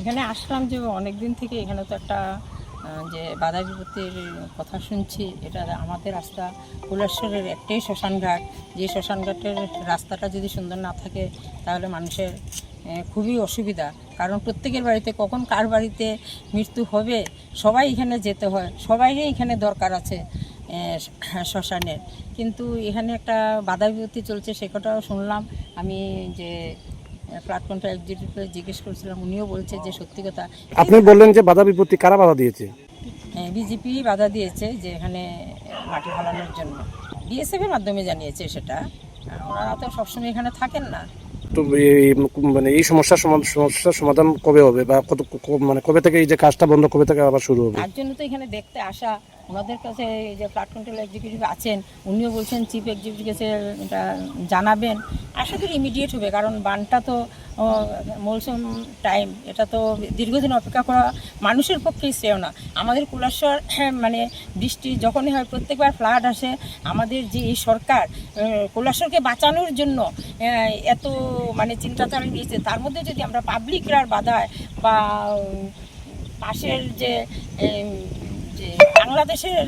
এখানে আসলাম যে অনেক দিন থেকে এখানে তো একটা যে বাধা বিপত্তির কথা শুনছি, এটা আমাদের রাস্তা কুলেশ্বরের একটাই শ্মশানঘাট। যে শ্মশানঘাটের রাস্তাটা যদি সুন্দর না থাকে, তাহলে মানুষের খুবই অসুবিধা। কারণ প্রত্যেকের বাড়িতে কখন কার বাড়িতে মৃত্যু হবে, সবাই এখানে যেতে হয়, সবাইরই এখানে দরকার আছে শ্মশানের। কিন্তু এখানে একটা বাধা বিপত্তি চলছে, সে কথাও শুনলাম। আমি যে কন্ট্রাক্ট এক্সিকিউটিভকে জিজ্ঞেস করছিলাম উনিও বলছে যে সত্যি কথা। আপনি বললেন যে বাধা বিপত্তি কারা বাধা দিয়েছে? বিজেপি বাধা দিয়েছে যে এখানে মাটি ফালানোর জন্য। বিএসএফ এর মাধ্যমে জানিয়েছে সেটা। ওনারা তো সবসময় এখানে থাকেন না। তো মানে এই সমস্যার সমা- সমস্যার সমাধান কবে হবে বা কত মানে কবে থেকে এই যে কাজটা বন্ধ কবে থেকে আবার শুরু হবে? তার জন্য তো এখানে দেখতে আসা ওনাদের কাছে এই যে ফ্লাড কন্ট্রোল এক্সিকিউটিভ আছেন, উনিও বলছেন চিফ এক্সিকিউটিভ কাছে এটা জানাবেন। আশা করি ইমিডিয়েট হবে, কারণ বানটা তো মৌসুম টাইম এটা তো দীর্ঘদিন অপেক্ষা করা মানুষের পক্ষেই শ্রেয় না। আমাদের কুলাশ্বর মানে বৃষ্টি যখনই হয়, প্রত্যেকবার ফ্লাড আসে, আমাদের যে এই সরকার কুলাশ্বরকে বাঁচানোর জন্য এত মানে চিন্তা নিয়েছে, তার মধ্যে যদি আমরা পাবলিকরা বাধায় বা পাশের যে বাংলাদেশের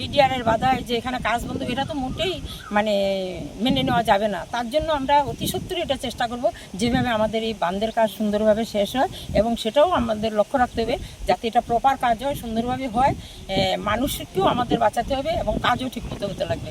বিডিআরের বাধায় যে এখানে কাজ বন্ধ এটা তো মোটেই মানে মেনে নেওয়া যাবে না। তার জন্য আমরা অতি সত্যি এটা চেষ্টা করব, যেভাবে আমাদের এই বান্ধের কাজ সুন্দরভাবে শেষ হয় এবং সেটাও আমাদের লক্ষ্য রাখতে হবে, যাতে এটা প্রপার কাজ হয়, সুন্দরভাবে হয়। মানুষকেও আমাদের বাঁচাতে হবে এবং কাজও ঠিক মতো হতে লাগবে।